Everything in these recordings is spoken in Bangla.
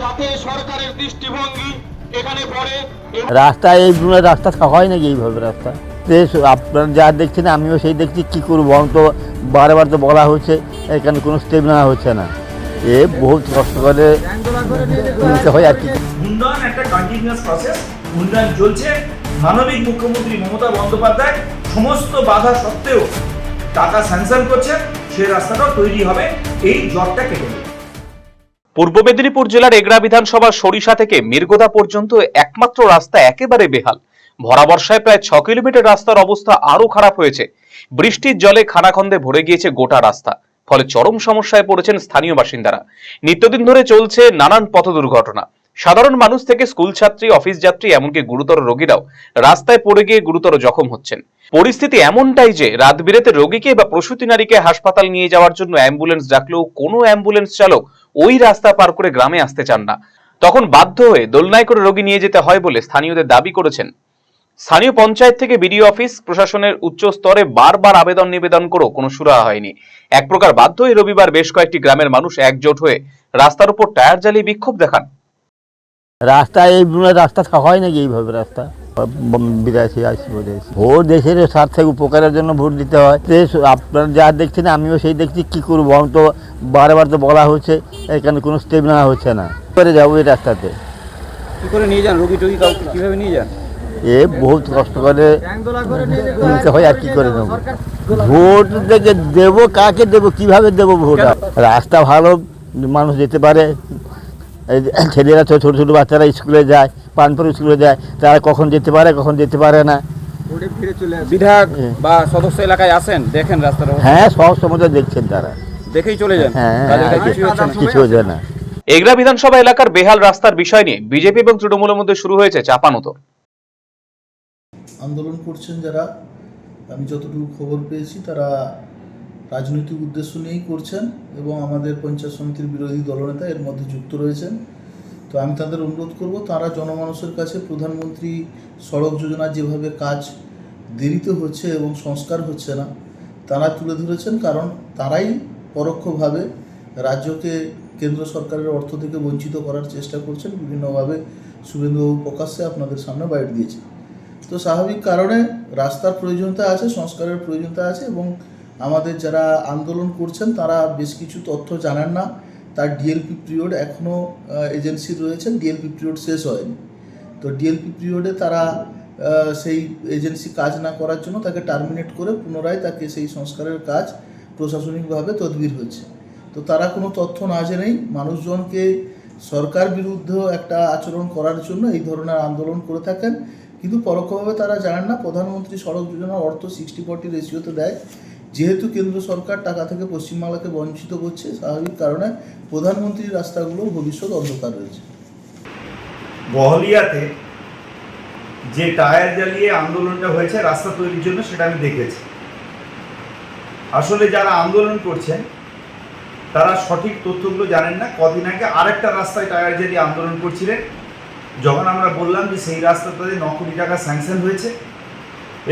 যাতে সরকারের দৃষ্টিভঙ্গি এখানে পড়ে রাস্তা এই রাস্তা থাকা হয় নাকি এইভাবে রাস্তা? আপনারা যা দেখছেন আমিও সেই দেখছি কী করব? আমি তো বারবার তো বলা হচ্ছে এখানে কোনো স্টেপ নেওয়া হচ্ছে না। এ বহুত কষ্ট করে নিতে হয় আর কি। উন্নয়ন একটা কন্টিনিউয়াস প্রসেস উন্নয়ন চলছে মানবিক মুখ্যমন্ত্রী মমতা বন্দ্যোপাধ্যায় সমস্ত বাধা সত্ত্বেও টাকা স্যাংশন করছে সেই রাস্তাটাও তৈরি হবে এই জটটা কেটে পূর্ব মেদিনীপুর জেলার এগরা বিধানসভা সরিষা থেকে মির্গোদা পর্যন্ত একমাত্র রাস্তা একেবারে বেহাল। ভরা বর্ষায় প্রায় ছ কিলোমিটার রাস্তার অবস্থা আরও খারাপ হয়েছে। বৃষ্টির জলে খানাখন্দে ভরে গিয়েছে গোটা রাস্তা, ফলে চরম সমস্যায় পড়েছেন স্থানীয় বাসিন্দারা। নিত্যদিন ধরে চলছে নানান পথ দুর্ঘটনা সাধারণ মানুষ থেকে স্কুল ছাত্রী, অফিস যাত্রী, এমনকি গুরুতর রোগীরাও রাস্তায় পড়ে গিয়ে গুরুতর জখম হচ্ছেন। পরিস্থিতি এমনটাই যে রাত বিরেতে রোগীকে বা প্রসূতি নারীকে হাসপাতাল নিয়ে যাওয়ার জন্য অ্যাম্বুলেন্স ডাকলেও কোনো অ্যাম্বুলেন্স চালক ওই রাস্তা পার করে গ্রামে আসতে চান না। তখন বাধ্য হয়ে দোলনায় করে রোগী নিয়ে যেতে হয় বলে স্থানীয়দের দাবি করেছেন। স্থানীয় পঞ্চায়েত থেকে বিডিও অফিস, প্রশাসনের উচ্চ স্তরে বারবার আবেদন নিবেদন করেও কোনো সুরাহা হয়নি। এক প্রকার বাধ্য হয়ে রবিবার বেশ কয়েকটি গ্রামের মানুষ একজোট হয়ে রাস্তার উপর টায়ার জ্বালিয়ে বিক্ষোভ দেখান। রাস্তা এই রাস্তা হয় নাকি এইভাবে রাস্তা? বিরাশি আশি বলে ভোট দেশের স্বার্থে উপকারের জন্য ভোট দিতে হয়। আপনারা যা দেখছেন আমিও সেই দেখছি কী করব? আমি তো বারবার তো বলা হচ্ছে এখানে কোনো স্টেপ নেওয়া হচ্ছে না। কী করে যাব এই রাস্তাতে। কি করে নিয়ে যান? রোগী টোগী কাউকে কীভাবে নিয়ে যান? এ বহুত কষ্ট করে নিতে হয় আর কি করে নেব? ভোট থেকে দেবো কাকে দেবো কীভাবে দেবো ভোট? রাস্তা ভালো মানুষ যেতে পারে। ছেলেরা ছোটো ছোটো ছোটো বাচ্চারা স্কুলে যায় পানপুর স্কুলে যায় তারা কখন যেতে পারে কখন যেতে পারে না। বিধায়ক। বা সদস্য এলাকায় আসেন? দেখেন রাস্তার হ্যাঁ সব সময় দেখছেন তারা। দেখেই চলে যান। হ্যাঁ হ্যাঁ, কাছে হচ্ছে না। না। এগরা বিধানসভা এলাকার বেহাল রাস্তার বিষয় নিয়ে বিজেপি এবং তৃণমূলের মধ্যে শুরু হয়েছে চাপানুতর আন্দোলন করছেন যারা আমি যতটুকু খবর পেয়েছি তারা রাজনৈতিক উদ্দেশ্য নিয়েই করছেন এবং আমাদের পঞ্চায়েত সমিতির বিরোধী দলনেতা এর মধ্যে যুক্ত রয়েছেন। তো আমি তাদের অনুরোধ করব, তারা জনমানুষের কাছে প্রধানমন্ত্রী সড়ক যোজনা যেভাবে কাজ দেরিতে হচ্ছে এবং সংস্কার হচ্ছে না, তারা তুলে ধরেছেন। কারণ তারাই পরোক্ষভাবে রাজ্যকে কেন্দ্র সরকারের অর্থ থেকে বঞ্চিত করার চেষ্টা করছেন। বিভিন্নভাবে শুভেন্দুবাবু প্রকাশ্যে আপনাদের সামনে বাইট দিয়েছে তো স্বাভাবিক কারণে রাস্তার প্রয়োজনতা আছে, সংস্কারের প্রয়োজনতা আছে এবং আমাদের যারা আন্দোলন করছেন, তারা বেশ কিছু তথ্য জানেন না। তার ডিএলপি পিরিয়ড এখনও এজেন্সির রয়েছেন ডিএলপি পিরিয়ড শেষ হয়নি। তো ডিএলপি পিরিয়ডে তারা সেই এজেন্সি কাজ না করার জন্য তাকে টার্মিনেট করে পুনরায় তাকে সেই সংস্কারের কাজ প্রশাসনিকভাবে তদবির হচ্ছে তো তারা কোনো তথ্য না জেনেই মানুষজনকে সরকার বিরুদ্ধ একটা আচরণ করার জন্য এই ধরনের আন্দোলন করে থাকেন। কিন্তু পরোক্ষভাবে তারা জানেন না, প্রধানমন্ত্রী সড়ক যোজনার অর্থ সিক্সটি ফর্টি রেশিওতে দেয়। যেহেতু কেন্দ্র সরকার টাকা থেকে পশ্চিমবাংলাকে বঞ্চিত করছে, স্বাভাবিক কারণে প্রধানমন্ত্রীর রাস্তাগুলো ভবিষ্যৎ অন্ধকার রয়েছে। বহলিয়াতে যে টায়ার জ্বালিয়ে আন্দোলনটা হয়েছে, রাস্তা তৈরির জন্য সেটা আমি দেখেছি। আসলে যারা আন্দোলন করছেন, তারা সঠিক তথ্যগুলো জানেন না। কদিন আগে আরেকটা রাস্তায় টায়ার জ্বালিয়ে আন্দোলন করছিলেন। যখন আমরা বললাম যে সেই রাস্তাটাতে ন কোটি টাকা স্যাংশন হয়েছে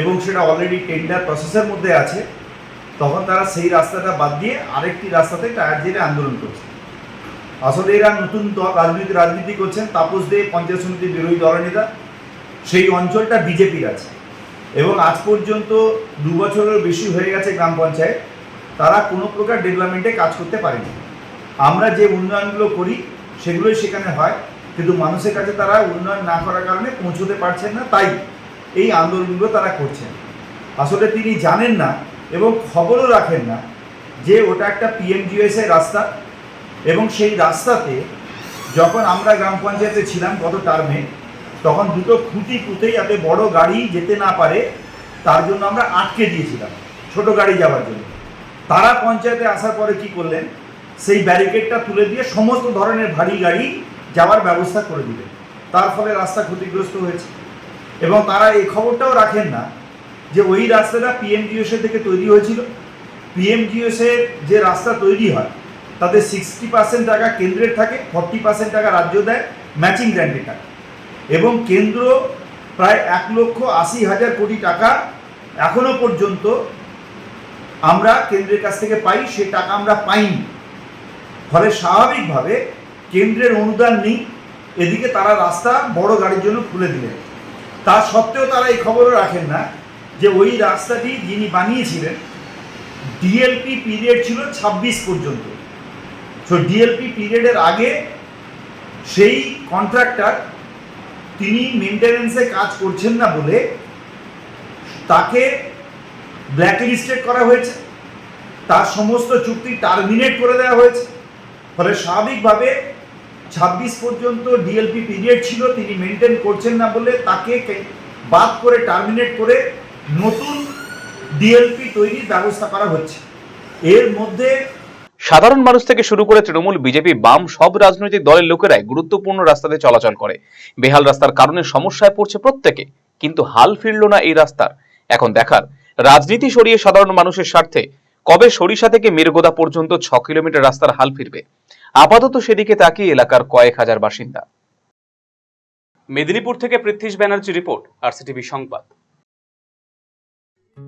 এবং সেটা অলরেডি টেন্ডার প্রসেসের মধ্যে আছে তখন তারা সেই রাস্তাটা বাদ দিয়ে আরেকটি রাস্তাতে টায়ার জেলে আন্দোলন করছে। আসলে এরা নতুন রাজনীতি রাজনীতি করছেন। তাপস দে পঞ্চায়েত সমিতির বিরোধী দলনেতা। সেই অঞ্চলটা বিজেপির আছে। এবং আজ পর্যন্ত দু বছরের বেশি হয়ে গেছে গ্রাম পঞ্চায়েত। তারা কোনো প্রকার ডেভেলপমেন্টে কাজ করতে পারেনি। আমরা যে উন্নয়নগুলো করি, সেগুলোই সেখানে হয়। কিন্তু মানুষের কাছে তারা উন্নয়ন না করার কারণে পৌঁছতে পারছেন না। তাই এই আন্দোলনগুলো তারা করছেন। আসলে তিনি জানেন না এবং খবরও রাখেন না যে ওটা একটা পিএমজিএস এর রাস্তা এবং সেই রাস্তাতে যখন আমরা গ্রাম পঞ্চায়েতে ছিলাম গত টার্মে, তখন দুটো খুঁটি পুঁতে যাতে বড় গাড়ি যেতে না পারে, তার জন্য আমরা আটকে দিয়েছিলাম ছোট গাড়ি যাওয়ার জন্য। তারা পঞ্চায়েতে আসার পরে কি করলেন? সেই ব্যারিকেডটা তুলে দিয়ে সমস্ত ধরনের ভারী গাড়ি যাওয়ার ব্যবস্থা করে দিলেন। তার ফলে রাস্তা ক্ষতিগ্রস্ত হয়েছে। এবং তারা এই খবরটাও রাখেন না যে ওই রাস্তাটা পিএমজিওসে থেকে তৈরি হয়েছিল। পিএমজিওসের যে রাস্তা তৈরি হয় তাদের সিক্সটি পার্সেন্ট টাকা কেন্দ্রের থাকে ফর্টি পার্সেন্ট টাকা রাজ্য দেয় ম্যাচিং গ্র্যান্টের টাকা। এবং কেন্দ্র প্রায় এক লক্ষ আশি হাজার কোটি টাকা এখনও পর্যন্ত আমরা কেন্দ্রের কাছ থেকে পাই, সে টাকা আমরা পাইনি। ফলে স্বাভাবিকভাবে কেন্দ্রের অনুদান নেই, এদিকে তারা রাস্তা বড় গাড়ির জন্য খুলে দিলেন। তা সত্ত্বেও তারা এই খবরও রাখেন না যে ওই রাস্তাটি যিনি বানিয়েছিলেন ডিএলপি পিরিয়ড ছিল ছাব্বিশ পর্যন্ত। সো ডিএলপি পিরিয়ডের আগে সেই কন্ট্রাক্টর তিনি মেনটেন্যান্সে কাজ করছেন না বলে তাকে ব্ল্যাকলিস্টেড করা হয়েছে। তার সমস্ত চুক্তি টার্মিনেট করে দেওয়া হয়েছে। ফলে স্বাভাবিকভাবে ছাব্বিশ পর্যন্ত ডিএলপি পিরিয়ড ছিল, তিনি মেনটেন করছেন না বলে তাকে বাদ করে টার্মিনেট করে নতুন ডিএলপি তৈরির ব্যবস্থা করা হচ্ছে। এর মধ্যে সাধারণ মানুষ থেকে শুরু করে তৃণমূল, বিজেপি, বাম সব রাজনৈতিক দলের লোকেরাই গুরুত্বপূর্ণ রাস্তাতে চলাচল করে। বেহাল রাস্তার কারণে সমস্যায় পড়ছে প্রত্যেকে, কিন্তু হাল ফিরল না এই রাস্তার। এখন দেখার, রাজনীতি সরিয়ে সাধারণ মানুষের স্বার্থে কবে সরিষা থেকে মিরগোদা পর্যন্ত ছ কিলোমিটার রাস্তার হাল ফিরবে? আপাতত সেদিকে তাকিয়ে এলাকার কয়েক হাজার বাসিন্দা। মেদিনীপুর থেকে পৃথ্বীশ ব্যানার্জি রিপোর্ট আরসিটিভি সংবাদ।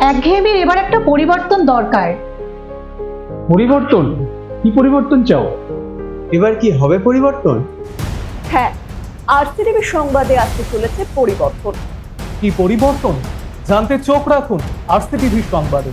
একঘেয়েমির এবার একটা পরিবর্তন দরকার। পরিবর্তন? কি পরিবর্তন চাও? এবার কি হবে পরিবর্তন? হ্যাঁ আরসিটিভি সংবাদে আসতে চলেছে পরিবর্তন। কি পরিবর্তন? জানতে চোখ রাখুন আরসিটিভি সংবাদে।